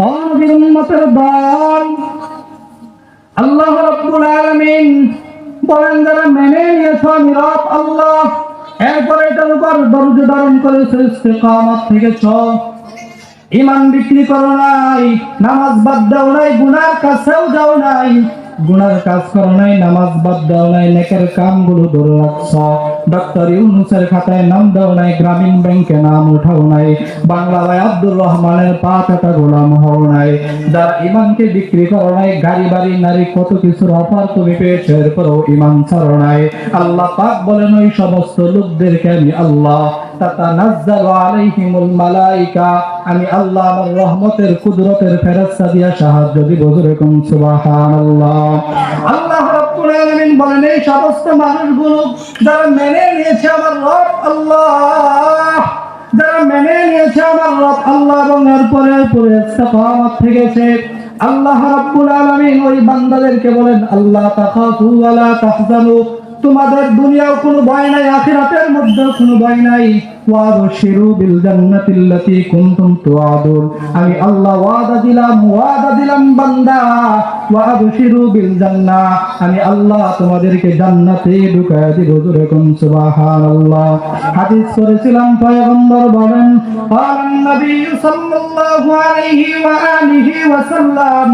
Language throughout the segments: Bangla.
নবীর উম্মতের দল। আল্লাহ রাব্বুল আলামিন মেনে নিয়েছ নীরব আল্লাহ, এরপরে এটার উপর দরজা ধারণ ইমান বিক্রি করো নামাজ বাদ দাও নাই, গুনার কাছেও যাও নাই গুনার কাজ করো নাই, নামাজ বাদ দাও নাই, নেকের কামগুলো ধরে রাখছ। ডক্টর ইউনুসের খাতায় নাম দাও নাই, গ্রামীণ ব্যাংকে নাম উঠাও নাই। বাংলায় আব্দুর রহমানের পা কাটা গোলাম হও নাই। যারা ইমানকে বিক্রি করো নাই, গাড়ি, বাড়ি, নারী, কত কিছুর অফার তুমি পেয়েছ এরপরেও ইমান ছাড়ো নাই। আল্লাহ পাক বলেন, ওই সমস্ত লোকদেরকে আমি আল্লাহ আমি আল্লাহ আমার রহমতের কুদরতের ফেরেশতা দিয়া সাহায্য দিব সুবহানাল্লাহ। আল্লাহ আলামিন মেনে আমার আল্লাহ আল্লাহ ওই বান্দাদেরকে বলেন, আল্লাহ তাখাফু ওয়ালা তাহজানু তোমাদের দুনিয়াও কোনো ভয় নাই, আখিরাতের মধ্যেও কোনো ভয় নাই। ওয়াদশিরু বিল জান্নাতিল্লাতি কুনতুম তুআদুন। আমি আল্লাহ ওয়াদা দিলাম ওয়াদা দিলাম বান্দা। ওয়াদু শিরু বিল জান্নাহ আমি আল্লাহ তোমাদেরকে জান্নাতে ঢুকায় দিব জোরে কোন সুবহানাল্লাহ। হাদিস করেছিলাম পয়গম্বর বলেন বলেন নবী সাল্লাল্লাহু আলাইহি ওয়া আলিহি ওয়া সাল্লাম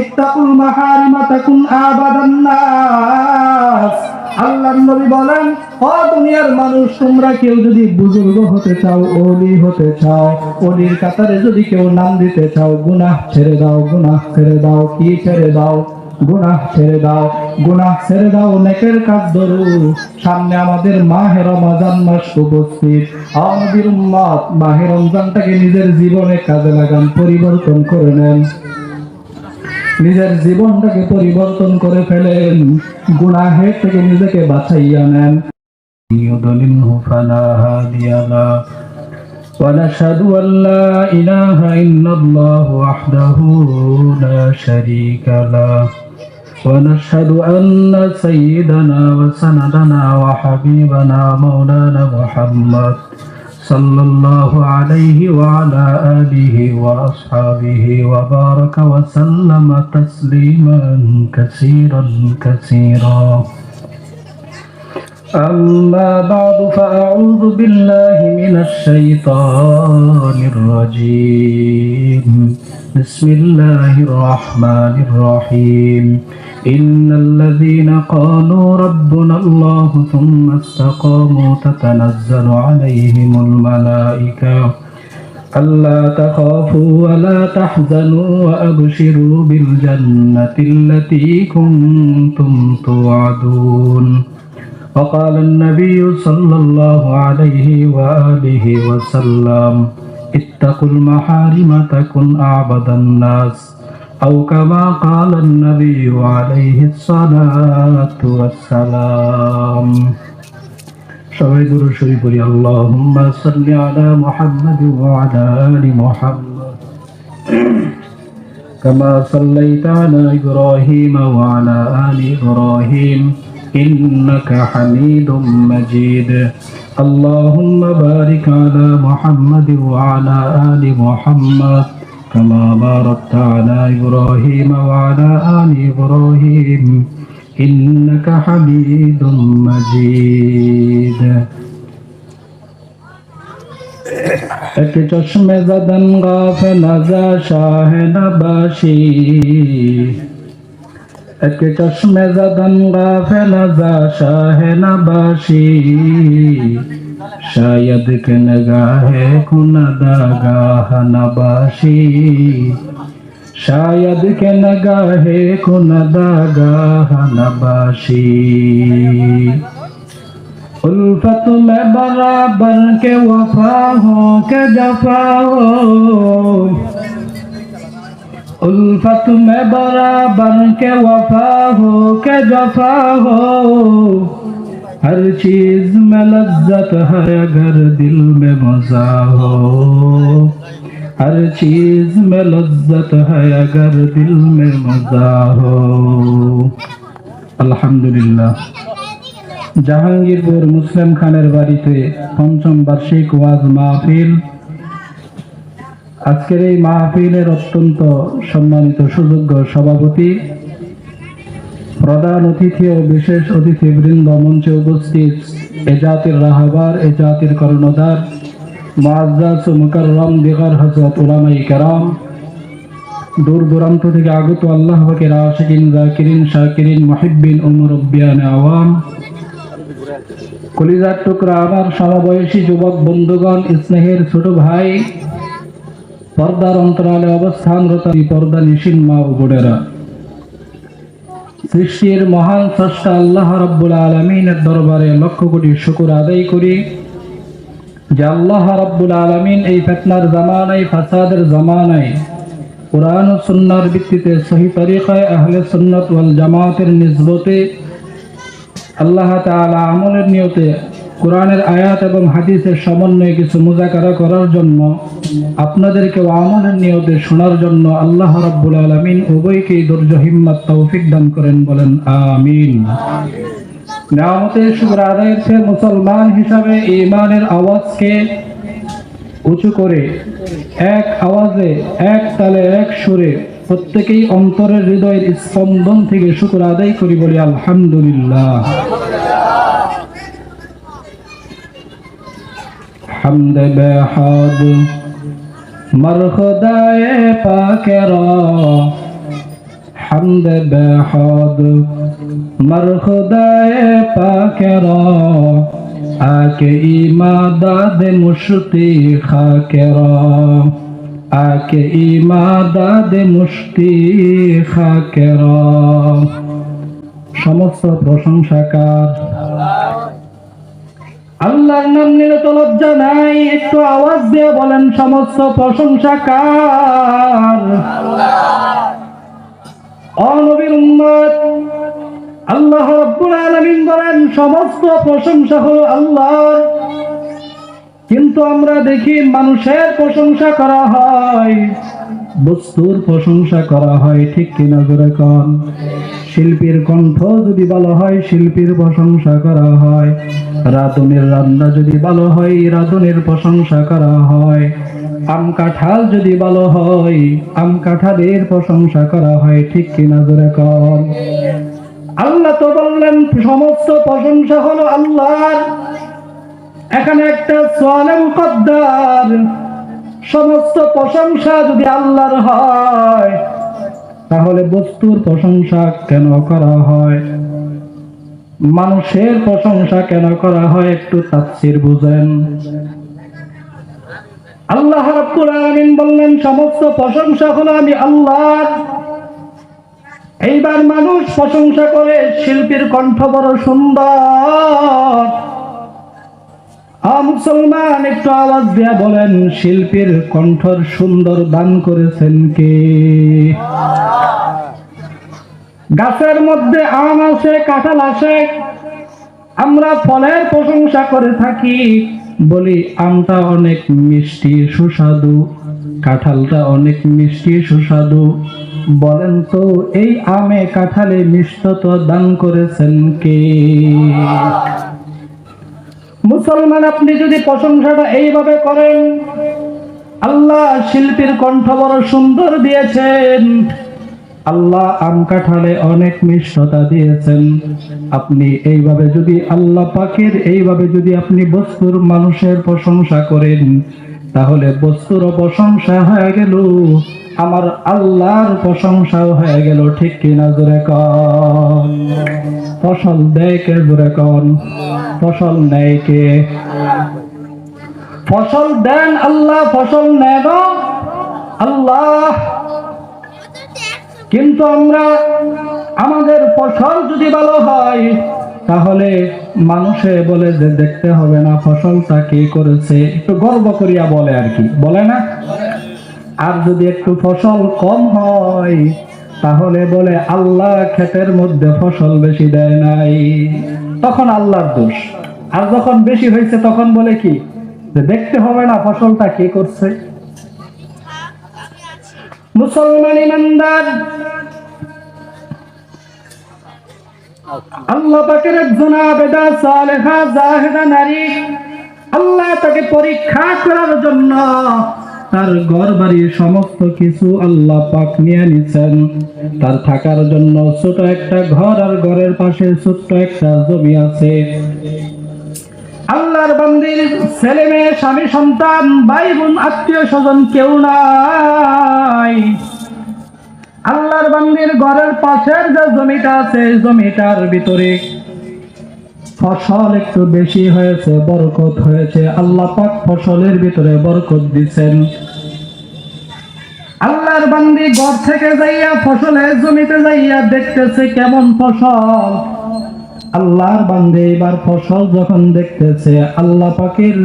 ইত্তাকুল মাহারিমা তাকুন আবাদান নাস। আল্লাহ নবী বলেন, ও দুনিয়ার মানুষ, তোমরা কেউ যদি বুজুর্গ হতে চাও, ওলি হতে চাও, ওলির কাতারে যদি কেউ নাম দিতে চাও, গুনাহ ছেড়ে দাও, গুনাহ ছেড়ে দাও, কি ছেড়ে দাও? গুনাহ ছেড়ে দাও, গুনাহ ছেড়ে দাও, নেকের কাজ ধরু। সামনে আমাদের মাহে রমজান মাস উপস্থিত। আমাদের উম্মত, মাহে রমজানটাকে নিজের জীবনে কাজে লাগান, পরিবর্তন করে নেন। নিজের জীবনটাকে পরিবর্তন করে ফেলেন গুণাহের থেকে নিজেকে বাঁচাইয়া নেন يضلله فلا هادي له ونشهد أن لا إله إلا الله وحده لا شريك له ونشهد أن سيدنا وسندنا وحبيبنا مولانا محمد صلى الله عليه وعلى آله وأصحابه وبارك وسلم تسليما كثيرا كثيرا. أما بعد فأعوذ بالله من الشيطان الرجيم بسم الله الرحمن الرحيم إن الذين قالوا ربنا الله ثم استقاموا تتنزل عليهم الملائكة ألا تخافوا ولا تحزنوا وأبشروا بالجنة التي كنتم توعدون وقال النبي صلى الله عليه وآله وسلم اتقوا المحارم تكن أعبد الناس أو كما قال النبي عليه الصلاة والسلام সবাই দুরূদ শরীফ পড়ি আল্লাহুম্মা সাল্লি আলা মুহাম্মাদ ওয়া আলা আলি মুহাম্মাদ كما صليت على إبراهيم وعلى آل إبراهيم إنك حميد مجيد اللهم بارك على محمد وعلى آل محمد كما باركت على إبراهيم وعلى آل إبراهيم إنك حميد مجيد এক চশমে জদন গাফেল যা শাহ নবাসী এক চশমে জদন গাফেল যা শাহ নবাসী शायद के नगाहे कुन दागाह नबाशी शायद के नगाहे कुन दागाह नबाशी उल्फत में बराबर के वफा हो के जफा हो उल्फत में बराबर के वफा हो के जफा हो हर चीज में लज्जत है अगर दिल में मजा हो हर चीज में लज्जत है अगर दिल में मजा हो আলহামদুলিল্লাহ জাহাঙ্গীরপুর মুসলিম খানের বাড়িতে পঞ্চম বার্ষিক ওয়াজ মাহফিল আজকের এই মাহফিলের অত্যন্ত সম্মানিত সুযোগ্য সভাপতি, প্রধান অতিথি ও বিশেষ অতিথি বৃন্দ মঞ্চে উপস্থিত এ জাতির রাহাবার, এ জাতির কর্ণধার ও মুকাররম উলামায়ে কেরাম। দূর দূরান্ত থেকে আগত আল্লাহ পাকের আশিকিন, জাকিরিন, শাকিরিন আওয়াম। কলিজার টুকরা আমার সমবয়সী যুবক বন্ধুগণ, স্নেহের ছোট ভাই পর্দার অন্তরালে অবস্থানরত পর্দা নিশিন মা ও বোনেরা। সৃষ্টির মহান স্রষ্টা আল্লাহ রাব্বুল আলমিনের দরবারে লক্ষ কোটি শুকুর আদায় করি যে আল্লাহ রাব্বুল আলমিন এই ফেতনার জামানায়, ফাসাদের জামানায়, কোরআন সুন্নার ভিত্তিতে সহি তরিকায় আহলে সুন্নত ওয়াল জামাতের নিসবতে আল্লাহ তাআলা আমলের নিয়তে কোরআনের আয়াত এবং হাদিসের সমন্বয়ে কিছু মুজাকারা করার জন্য আপনাদেরকে আমলের নিয়তে শোনার জন্য আল্লাহ রাব্বুল আলামিন উভয়কেই ধৈর্য, হিম্মত, তৌফিক দান করেন বলেন, আমিন। শুক্র মুসলমান হিসাবে ইমানের আওয়াজকে উঁচু করে, এক আওয়াজে, এক তালে, এক সুরে প্রত্যেকেই অন্তরের হৃদয়ের স্পন্দন থেকে শুক্র আদায় করি বলি আলহামদুলিল্লাহ। حمد بحاد مر خدای پاک را حمد بحاد مر خدای پاک را آکه ایماداد مشتی خاک را آکه ایماداد مشتی খাক সমস্ত প্রশংসাকার আল্লাহর নাম নিলে তো লজ্জা নাই, একটু আওয়াজ দিয়ে বলেন সমস্ত প্রশংসা কার? অনবীর উম্মত, আল্লাহ রাব্বুল আলামিন বলেন, সমস্ত প্রশংসা হলো আল্লাহর। কিন্তু আমরা দেখি মানুষের প্রশংসা করা হয়। বস্তুর প্রশংসা করা হয়, ঠিক কিনা করে কন শিল্পীর কণ্ঠ যদি ভালো হয়, শিল্পীর প্রশংসা করা হয়। রাধুনের রান্না যদি ভালো হয়, রাধুনের প্রশংসা করা হয়। আম কাঁঠাল যদি ভালো হয়, আম কাঁঠালের প্রশংসা করা হয়, ঠিক কিনা করে কন আল্লাহ তো বললেন, সমস্ত প্রশংসা হলো আল্লাহর। এখানে একটা সোয়ালে মুকদ্দার সমস্ত প্রশংসা যদি আল্লাহর হয়, তাহলে বস্তুর প্রশংসা কেন করা হয়? মানুষের প্রশংসা কেন করা হয় একটু তাফসীর বুঝেন। আল্লাহ রাব্বুল আলামিন বললেন, সমস্ত প্রশংসা হলো আমি আল্লাহর। এইবার মানুষ প্রশংসা করে, শিল্পীর কণ্ঠ বড় সুন্দর। মুসলমান, একটু আওয়াজ দিয়া বলেন, শিল্পীর কণ্ঠর সুন্দর দান করেছেন কে? গাছের মধ্যে আম আসে, কাঁঠাল আসে, আমরা ফলের প্রশংসা করে থাকি, বলি, আমটা অনেক মিষ্টি, সুস্বাদু, কাঁঠালটা অনেক মিষ্টি, সুস্বাদু। বলেন তো, এই আমে কাঁঠালে মিষ্টতা দান করেছেন কে? মুসলমান, আপনি যদি প্রশংসাটা এইভাবে করেন, আল্লাহ শিল্পীর কণ্ঠ বড় সুন্দর দিয়েছেন। আল্লাহ আম কাঠালে অনেক মিষ্টতা দিয়েছেন। আপনি এইভাবে যদি আল্লাহ পাখির এইভাবে যদি আপনি বস্তুর মানুষের প্রশংসা করেন, তাহলে বস্তুর প্রশংসা হয়ে গেল। আমার আল্লাহর প্রশংসাও হয়ে গেল, ঠিক কিনা জোরে কন? ফসল দেয় কে জোরে কন? ফসল নেয় কে? ফসল দেন আল্লাহ, ফসল নেন আল্লাহ। কিন্তু আমরা আমাদের ফসল যদি ভালো হয়, তাহলে মানুষে বলে যে দেখতে হবে না, ফসলটা কে করেছে? একটু গর্ব করিয়া বলে আর কি। বলে না? আর যদি একটু ফসল কম হয়, তাহলে বলে আল্লাহ ক্ষেতের মধ্যে ফসল বেশি দেয় নাই। তখন আল্লাহর দোষ। আর যখন বেশি হয়েছে, তখন বলে কি? যে দেখতে হবে না ফসলটা কে করছে। মুসলমান ইমানদার। আল্লাহ পাকের একজন আবেদা, সালেহা, জাহেদা নারী। আল্লাহ তাকে পরীক্ষা করার জন্য তার ঘর বাড়ি সমস্ত কিছু আল্লাহ পাক নিয়ে নিছেন। তার থাকার জন্য ছোট একটা ঘর আর ঘরের পাশে ছোট্ট একটা জমি আছে। আল্লাহর বান্দির ছেলে মেয়ে, স্বামী, সন্তান, ভাই বোন, আত্মীয় স্বজন কেউ নাই। আল্লাহর বান্দির ঘরের পাশের যে জমিটা আছে, জমিটার ভিতরে ফসল একটু বেশি হয়েছে, বরকত হয়েছে। আল্লাহ পাক ফসলের ভিতরে বরকত দিছেন আল্লাহর বান্দি ঘর থেকে যাইয়া ফসলের জমিতে যাইয়া দেখতেছে কেমন ফসল। আল্লাহর বান্দে এবার ফসল যখন দেখতেছে, আল্লাহ পাকের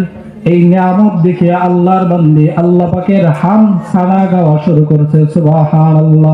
এই নিয়ামত দেখে আল্লাহর বান্দি আল্লাহ পাকের হাম ছাড়া গাওয়া শুরু করছে। সুবহানাল্লাহ।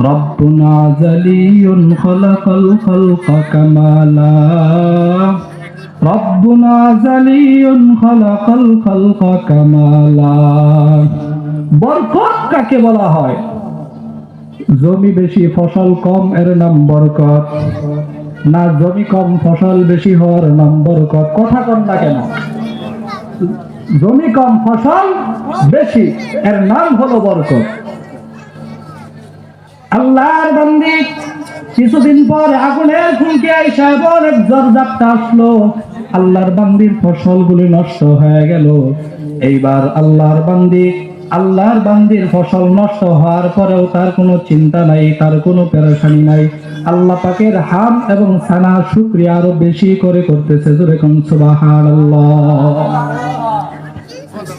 ربنا زلي خلق الخلق كمالا ربنا زلي خلق الخلق كمالا বরকত কাকে বলা হয় জমি বেশি ফসল কম এর নাম বরকত না জমি কম ফসল বেশি হওয়ার নাম বরকত কথা কম না কেন জমি কম ফসল বেশি এর নাম হলো বরকত আল্লাহর বান্দি কিছুদিন পর আগুনের খুলকে আইসা এমন এক জরজাপটা আসলো। আল্লাহর বান্দির ফসলগুলি নষ্ট হয়ে গেল। এইবার আল্লাহর বান্দি, আল্লাহর বান্দির ফসল নষ্ট হওয়ার পরেও তার কোনো চিন্তা নাই, তার কোনো পেরেশানি নাই। আল্লাহ পাকের হাম এবং সানা শুক্রিয়া আরও বেশি করে করতেছে যেরকম সুবহানাল্লাহ।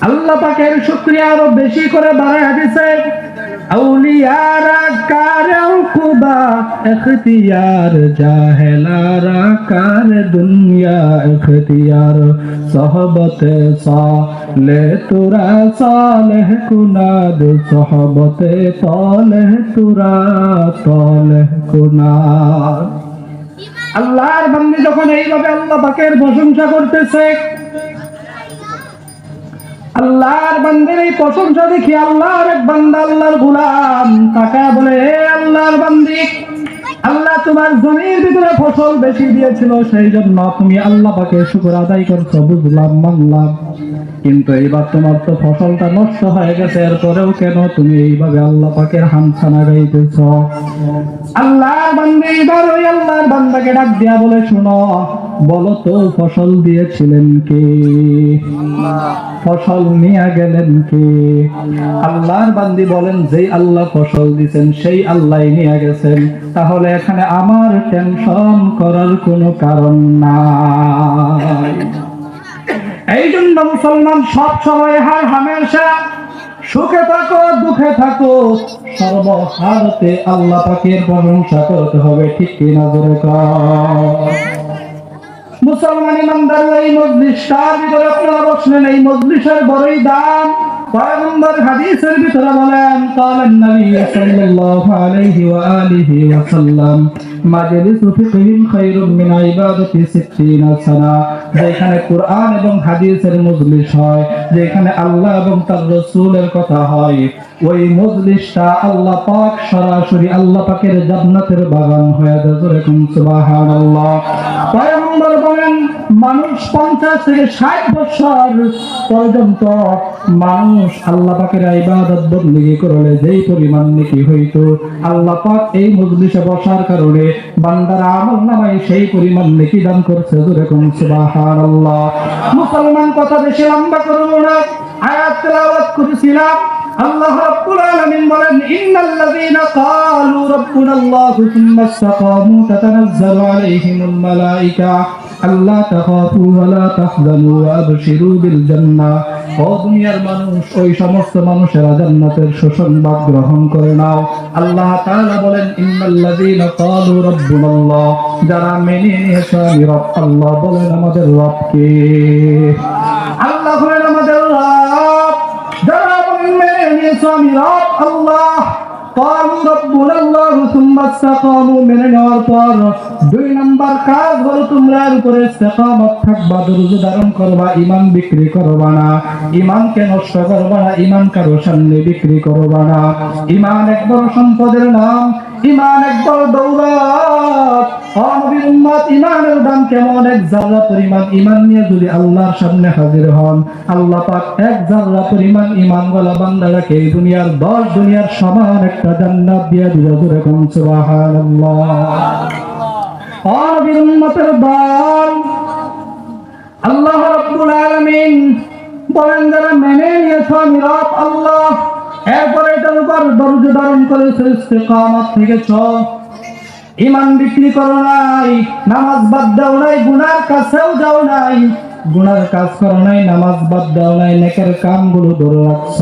আল্লাহ পাকের শুক্রিয়া আরও বেশি করে বাড়ায় দিছে। আউলিয়ারা কার কুবা, এখতিয়ার জাহেলারা কার দুনিয়া, এখতিয়ার সহবতে সালে তুরা সালেহ কুনাদ, সহবতে তলেহ তুরা তলেহ কুনাদ। আল্লাহর বান্দি যখন এইভাবে আল্লাহ পাকের প্রশংসা করতেছে আল্লাহর বান্দির এই প্রশংসা দেখি আল্লাহর এক বান্দা, আল্লাহর গুলাম তাকা বলে হে আল্লাহর বান্দি, আল্লাহ তোমার জমির ভিতরে ফসল বেশি দিয়েছিল সেই জন্য তুমি আল্লাহ পাকে শুকর আদায় করছ। বুঝলাম, মানলাম। কিন্তু এইবার তোমার তো ফসলটা নষ্ট হয়ে গেছে, এরপরেও কেন তুমি এইভাবে আল্লাহ পাকের হামছানা গাইতেছ? আল্লাহর বান্দি এবার ওই আল্লাহর বান্দাকে ডাক দিয়া বলে, শোনো বলো তো ফসল দিয়েছিলেন কে? ফসল নিয়ে গেলেন কে? আল্লাহর বান্দি বলেন, যেই আল্লাহ ফসল দিছেন সেই আল্লাহ নিয়ে গেছেন। তাহলে এখানে আমার টেনশন করার কোনো কারণ নাই। এই জন্য মুসলমান সব সময় হার হামেশা সুখে থাকো, দুঃখে থাকো, সর্বহারতে আল্লাহ পাকের প্রশংসা করতে হবে, ঠিক কিনা জোরে কর? মুসলমান ইমানদার এই মজলিসটার ভিতরে আপনারা বসলেন এই মজলিসের বড়ই দাম। পয়গম্বর হাদিসের ভিতরে বলেন قال النبي صلى الله عليه وآله وسلم مجلس فقه خير من عبادة ستين سنة যেখানে কোরআন এবং হাদিসের মজলিস হয় যেখানে আল্লাহ এবং তার রসুলের কথা হয় ওই মজলিসটা আল্লাহ পাক সরাসরি আল্লাহ পাকের জান্নাতের বাগান হয়ে যায় যেরকম সুবহানাল্লাহ পয়গম্বর বলেন মানুষ পঞ্চাশ থেকে ষাট বছর পর্যন্ত মানুষ আল্লাহ পাকের ইবাদত বন্দী করলে যেই পরিমাণ নাকি হইতো, আল্লাহ পাক এই মজলিসে বসার কারণে বান্দার আমল নামায় সেই পরিমাণ নাকি দান করছে যেরকম সুবহানাল্লাহ। মুসলমান কথা বেশি লম্বা করব না, আয়াত তেলাওয়াত করেছিলাম। আল্লাহ রাব্বুল আলামিন বলেন, ইন্নাল্লাযীনা ক্বালু রাব্বুনা আল্লাহু সুম্মা ইসতাকামু আলাইহিমুল মালায়েকা আল্লা তাখাফু ওয়া লা তাহজানু ওয়া আবশিরু বিল জান্নাহ। ও দুনিয়ার মানুষ, ওই সমস্ত মানুষেরা জান্নাতের সুসংবাদ গ্রহণ করে নাও। আল্লাহ তাআলা বলেন ইন্নাল্লাযীনা ক্বালু রাব্বুনা আল্লাহ যারা মেনে নিয়েছে, আমি রব, আল্লাহ বলেন আমাদের রবকে আল্লাহ হলেন আমাদের রব। যারা বলেন, মেনে রব, আল্লাহ। মেনে নেওয়ার পর দুই নাম্বার কাজ হলো তোমরা উপরে ইস্তেকামত থাকবা, দরুদ ধারণ করবা ইমান বিক্রি করবা না। ইমানকে নষ্ট করবা না ইমান কারও সামনে বিক্রি করবা না। ইমান এক বড় সম্পদের নাম ঈমান একদল দৌলত। ও উম্মত ঈমানের দাম কেমন? এক জাররা পরিমাণ ঈমান নিয়ে যদি আল্লাহর সামনে হাজির হন, আল্লাহ পাক এক জাররা পরিমাণ ঈমান ওয়ালা বান্দাটাকে এই দুনিয়ার দশ দুনিয়ার সমান একটা জান্নাত দিয়ে দিবে। জোরে কোন, সুবহানাল্লাহ। ও নবীর উম্মতের দল। আল্লাহ রাব্বুল আলামিন বলেন, যারা মেনে নিয়েছ নীরব আল্লাহ উপর দরজা ধারণ করেছে ইস্তেকামত থেকেছ ইমান বিক্রি করো নাই, নামাজ বাদ দাও নাই, গুনার কাছেও যাও নাই, গুনার কাজ করো নাই, নামাজ বাদ দাও নাই, নেকের কামগুলো ধরে রাখছ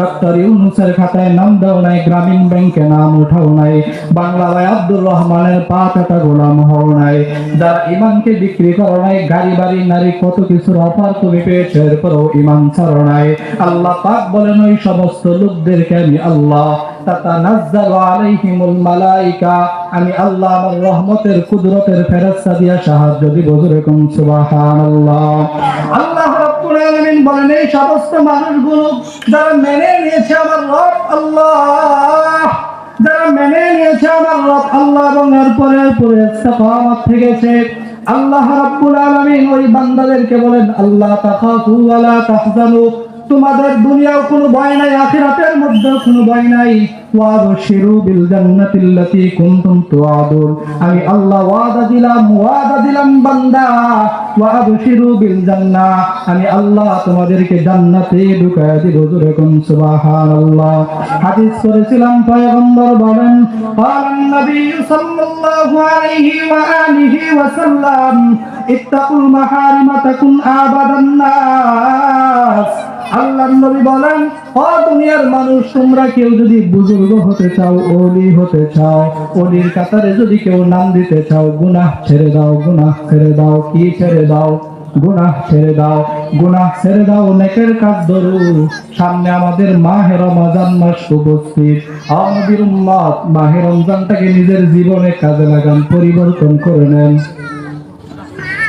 ডক্টর ইউনুসের খাতায় নাম দাও নাই, গ্রামীণ ব্যাংকে নাম উঠাও নাই বাংলা ভাই আব্দুর রহমানের পাঁচটা গোলাম হও নাই। যারা ইমানকে বিক্রি করো নাই, গাড়ি, বাড়ি, নারী, কত কিছুর অফার তুমি পেয়েছ, এরপরও ইমান ছাড়ো নাই। আল্লাহ পাক বলেন, ওই সমস্ত লোকদেরকে আমি আল্লাহ তাতানাজ্জালু আলাইহিমুল মালাইকা, আমি আল্লাহ আমার রহমতের কুদরতের ফেরেশতা দিয়া সাহায্য দিব। সুবহানাল্লাহ। আলামিন বলেন, এই সমস্ত মানুষগুলো যারা মেনে নিয়েছে আমার রব আল্লাহ, যারা মেনে নিয়েছে আমার রব আল্লাহ এবং এরপরে থেকেছে, আল্লাহ রাব্বুল আলামিন ওই বান্দাদেরকে বলেন, আল্লাহ তাখাফু তাহজানু। তোমাদের দুনিয়াও কোনো ভয় নাই আখিরাতের মধ্যে কোনো ভয় নাই ওয়াবশিরু বিল জান্নাতিল্লাতী কুনতুম তুআদুন আমি আল্লাহ ওয়াদা দিলাম ওয়াদা দিলাম বান্দা ওয়াবশিরু বিল জান্নাহ আমি আল্লাহ তোমাদেরকে জান্নাতে ঢুকায় দিব জোরে কোন সুবহানাল্লাহ হাদিস করেছিলাম পয়গম্বর বলেন قال النبي صلى الله عليه وآله وسلم اتقوا المحارم تكن أعبد الناس আল্লাহ নবী বলেন, ও দুনিয়ার মানুষ, তোমরা কেউ যদি বুজুর্গ হতে চাও, ওলি হতে চাও, ওলির কাতারে যদি কেউ নাম দিতে চাও, গুনাহ ছেড়ে দাও, গুনাহ ছেড়ে দাও, কি ছেড়ে দাও? গুনাহ ছেড়ে দাও, গুনাহ ছেড়ে দাও, নেকের কাজ ধরু। সামনে আমাদের মাহে রমজান মাস উপস্থিত। আমাদের উম্মত, মাহে রমজানটাকে নিজের জীবনে কাজে লাগান, পরিবর্তন করে নেন।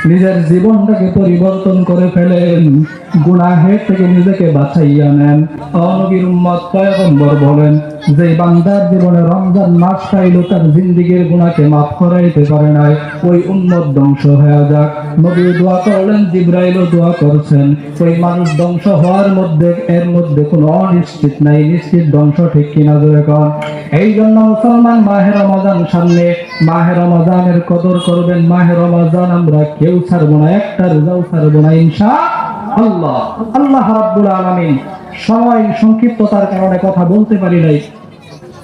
নিজের জীবনটাকে পরিবর্তন করে ফেলেন। গুনাহের থেকে নিজেকে বাঁচাইয়া নেন। অনবীর উম্মত পয়গম্বর বলেন, যে বান্দার জীবনে রমজান মাস পাইল তার জিন্দিগির গুনাহকে মাফ করাইতে পারে নাই। ওই উম্মত ধ্বংস হয়ে যাক। নবী দোয়া করলেন, জিব্রাইলও দোয়া করছেন। ওই মানুষ ধ্বংস হওয়ার মধ্যে, এর মধ্যে কোনো অনিশ্চিত নাই। নিশ্চিত ধ্বংস ঠিক কিনা ধরে কন। এই জন্য মুসলমান মাহে রমজান সামনে। মাহে রমজানের কদর করবেন। মাহে রমজান আমরা কেউ ছাড়বো না একটা রেজাও ছাড়বো না, ইনশা আল্লাহ আল্লাহ রাব্বুল আলামিন সময় সংক্ষিপ্ততার কারণে কথা বলতে পারি নাই।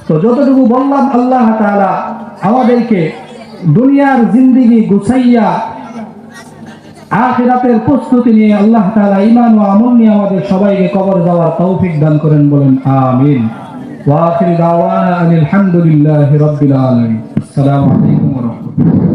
তো যতটুকু বললাম, আল্লাহ তাআলা আমাদেরকে দুনিয়ার জিন্দিগি গুছাইয়া আখিরাতের প্রস্তুতি নিয়ে আল্লাহ তাআলা ঈমান ও আমল নিয়ে আমাদের সবাইকে কবর যাওয়ার তৌফিক দান করেন বলেন, আমিন। ওয়া আখির দাওয়ানা আনিল হামদুলিল্লাহি রাব্বিল আলামিন। আসসালামু আলাইকুম ওয়া রাহমাতুল্লাহ।